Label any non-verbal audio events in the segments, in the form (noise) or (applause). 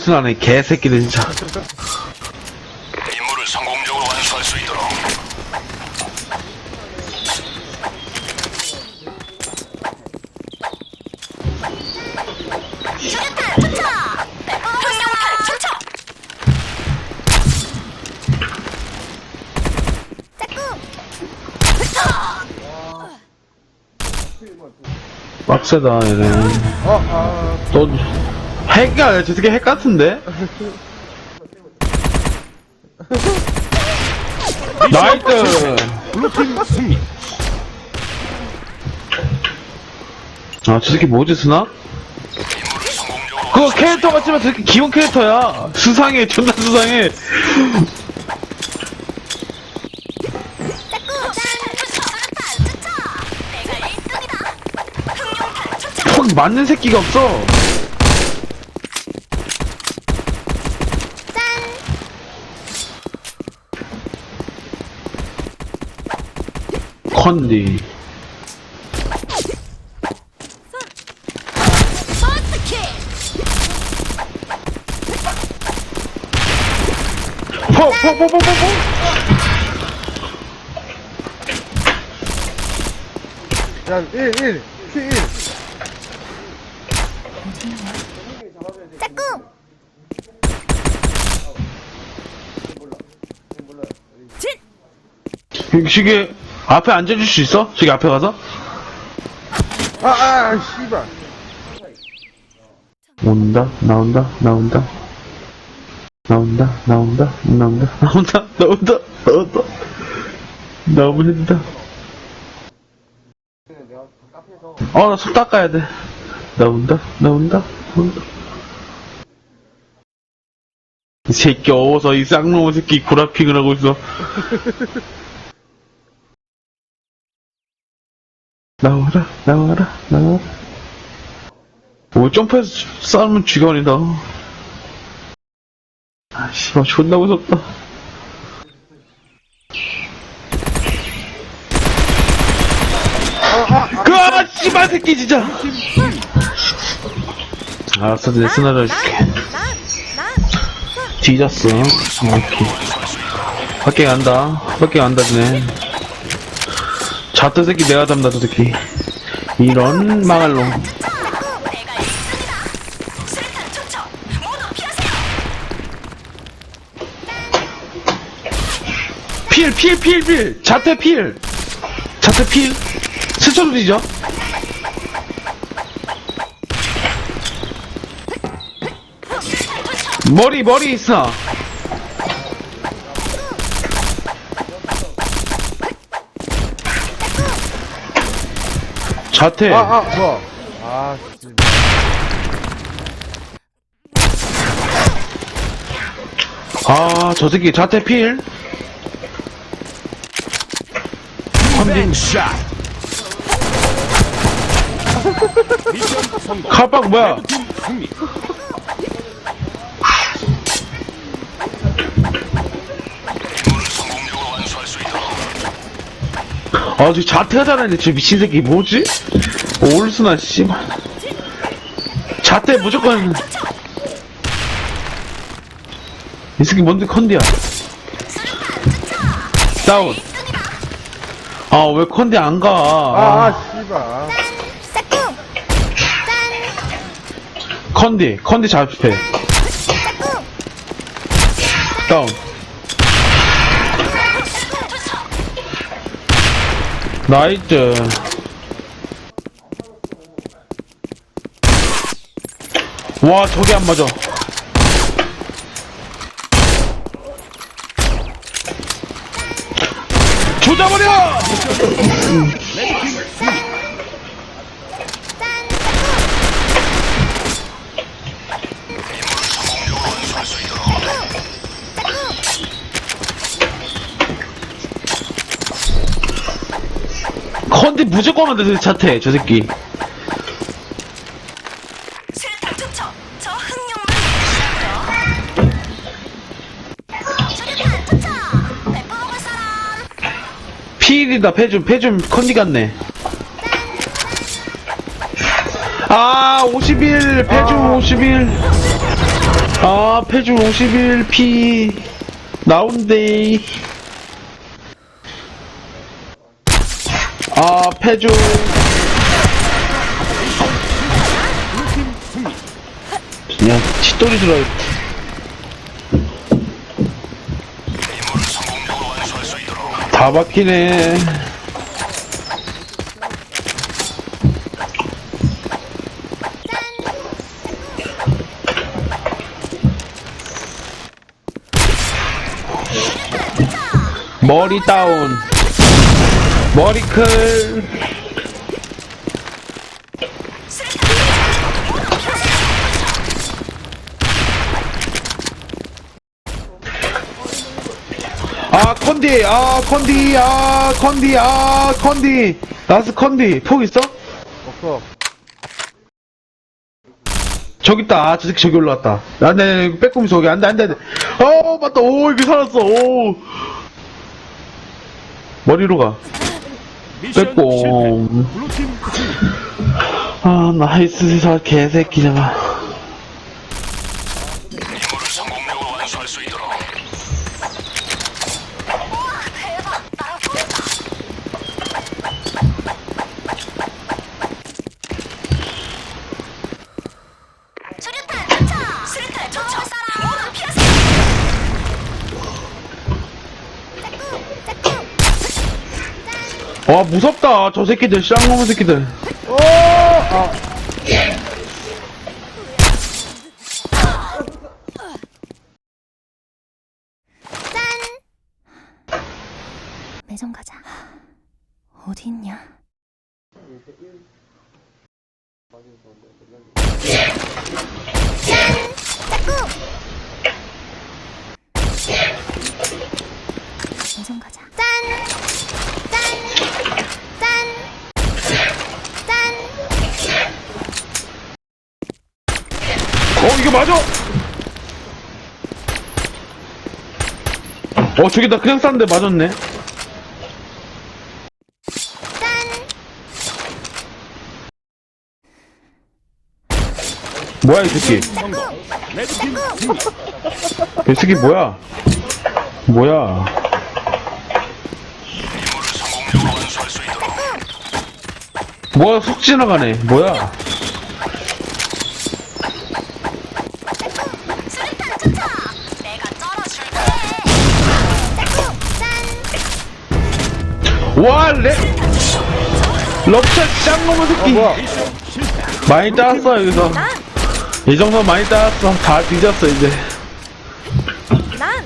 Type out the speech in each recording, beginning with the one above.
순환의 개새끼들 진짜. 임무를 성공적으로 완수할 수 있도록 수류탄 투척! 흥룡탄 투척! 짝꿍! 투척! 빡세다, 얘네. 또, 핵이 아니야. 저 새끼 핵 같은데? 나이트! 블루팀 승리 아, 저 새끼 뭐지, 스나? 그거 캐릭터 같지만 저 새끼 기본 캐릭터야. 수상해, 존나 수상해. 짝꿍! 짠! 투척! 수류탄 투척! 내가 1등이다! 흥룡탄 투척! 폭 맞는 새끼가 없어. 짠! 컨디. 버스킥! 포, 포, 포, 포, 포, 포. 야, 1, 1, P 1. 짝꿍! 시계 앞에 앉아줄 수 있어? 저기 앞에 가서? 아, 아, 씨발. 온다, 나온다, 나온다. 나온다, 나온다, 나온다, 나온다, 나온다, 나온다. 나오면 된다. 어, 나 손 닦아야 돼. 나온다, 나온다, 나온다. 이 새끼 어워서 이 쌍놈의 새끼 구라핑을 하고 있어. (laughs) 나와라, 나와라, 나와라. 오, 점프해서 싸우면 쥐가 아니다. 아, 씨발, 존나 무섭다. 그, 아, 씨발, 새끼, 진짜! 알았어, 내 스나를! 뒤졌어. 이렇게. 밖에 간다. 밖에 간다, 쟤네. 자트 새끼 내가 잡는다, 저 새끼. 이런 망할 놈. 짝꿍! 내가 1등이다! 수류탄 투척! 모두 피하세요! 필, 필, 필, 필! 자태 필! 자태 필! 스쳐도 뒤져? 머리, 머리 있어! 자태! 아, 아, 뭐야. 아, 씨. 아, 저 새끼 자태 필! 뱅 샷. 미션 성공 칼빵 뭐야? 팀 승리 아, 저 잘하네. 저 미친 새끼 뭐지? 올스나, 씨발. 자태 무조건. 이 새끼 뭔데 컨디야? 다운. 아, 왜 컨디 안 가? 아, 아, 씨발. 컨디, 컨디. 짝꿍! 다운. 나이트. 와, 저게 안 맞아. 조져버려! 컨디 무조건 저 차태, 저 새끼. 피일이다, 패줌, 패줌, 컨디 같네. 아, 51, 패줌 51. 아, 페주 51P. 나온데. 아, 페주. 그냥 칫돌이 들어. 임무를 성공적으로 완수할 수 있도록 다 바뀌네. 머리 다운. 머리 클. 아 컨디 아 컨디 아 컨디 아 컨디. 나스 컨디 폭 있어? 없어. 저기 있다. 아, 저 새끼 저기 올라왔다. 안돼 빼꼼이 저기. 안돼 안돼 안돼. 어 맞다. 오 이게 살았어. 오. 머리로 가 빼꼼 아 나이스 저 개새끼잖아 와 무섭다. 저 새끼들 쌍놈의 새끼들. 오! 아, 매점 가자. 어디 있냐? 매점 가자. 짠! 짠! 짠! 짠! 맞아 어 저기 나 그냥 쐈는데 맞았네. 뭐야 이 새끼? 이 새끼 뭐야? 뭐야? 뭐야 속 지나가네. 뭐야 수류탄 투척. 내가 쩔어줄게. 짠! 와 레... 럽샷 짱놈의 어, 새끼. 뭐야? 많이 따왔어 여기서. 이 정도 많이 따왔어. 다 뒤졌어 이제. 난.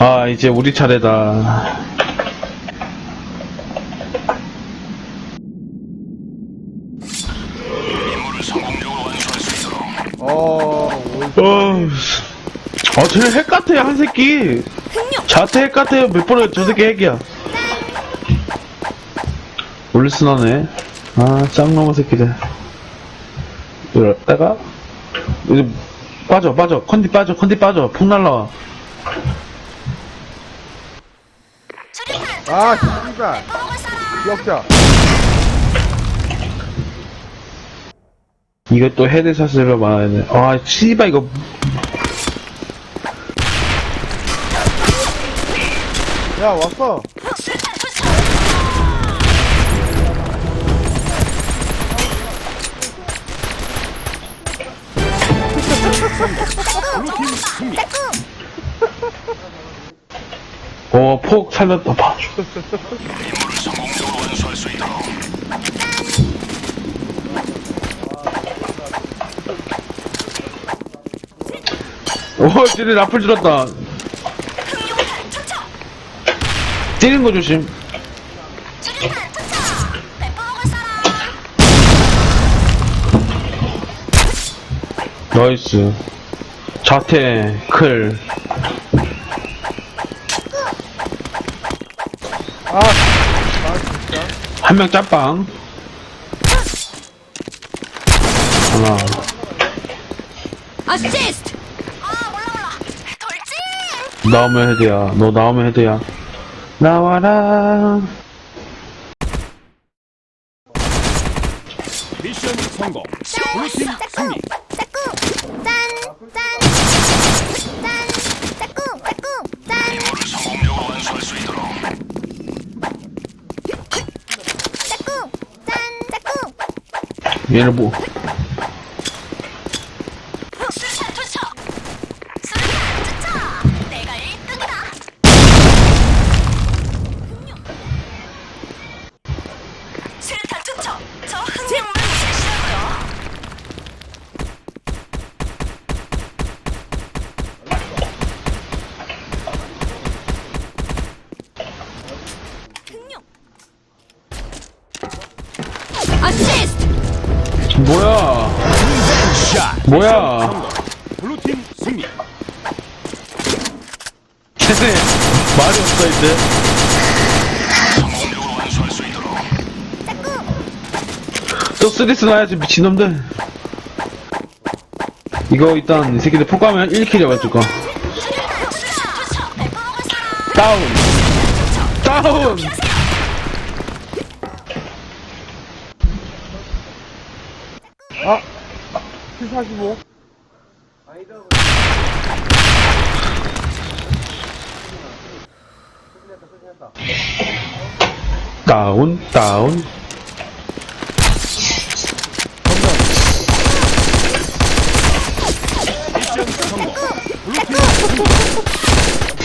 아 이제 우리 차례다. 어, 오, 어, 아, 쟤는 핵 같아, 한 새끼. 자태 핵 같아요. 몇 번에 저 새끼 핵이야. 올리스나네. 아, 짱놈의 새끼들. 이러다가, 이제, 빠져, 빠져. 컨디 빠져, 컨디 빠져. 폭 날라와. 아, 사람. 기억자. 이거 또 헤드샷을 막아야 돼. 아, 씨발, 이거. 야, 왔어. 투척. 어, 폭 살렸다. 봐. 수 있도록 오, 쟤네 라플 줄었다. 흑룡탄 투척. 뛰는 거 조심. 수류탄 투척. 배포 먹을 사람. 나이스. 자태, 클. 아, 아, 진짜. 한 명 짬빵. 하나. 어시스트. 아 몰라 몰라. 돌진. 나오면 헤드야. 너 나오면 헤드야. 나와라. 미션 성공. 블루팀 승리. 얘를 뭐. 뭐야 블루팀 승리. 쟤네 말이 없어 이제. 또 쓰리스 나야지 미친놈들 이거 일단 이 새끼들 포함하면 1킬 잡아줄 거 수류탄 투척! 배포 먹을 사람! 다운 다운 P45? 다운 다운 미션 성공. 블루팀 승리.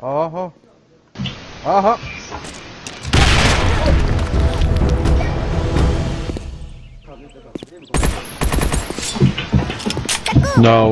아하. 아하. 나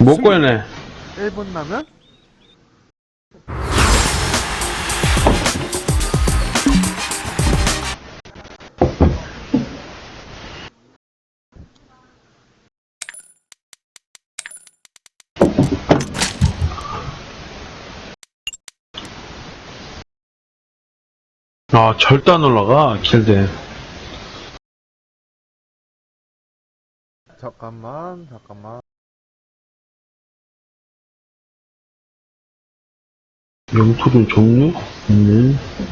못. 꺼내 1분 나면? 아 절대 안 올라가 길대 잠깐만, 잠깐만. 영토준 종류? 없네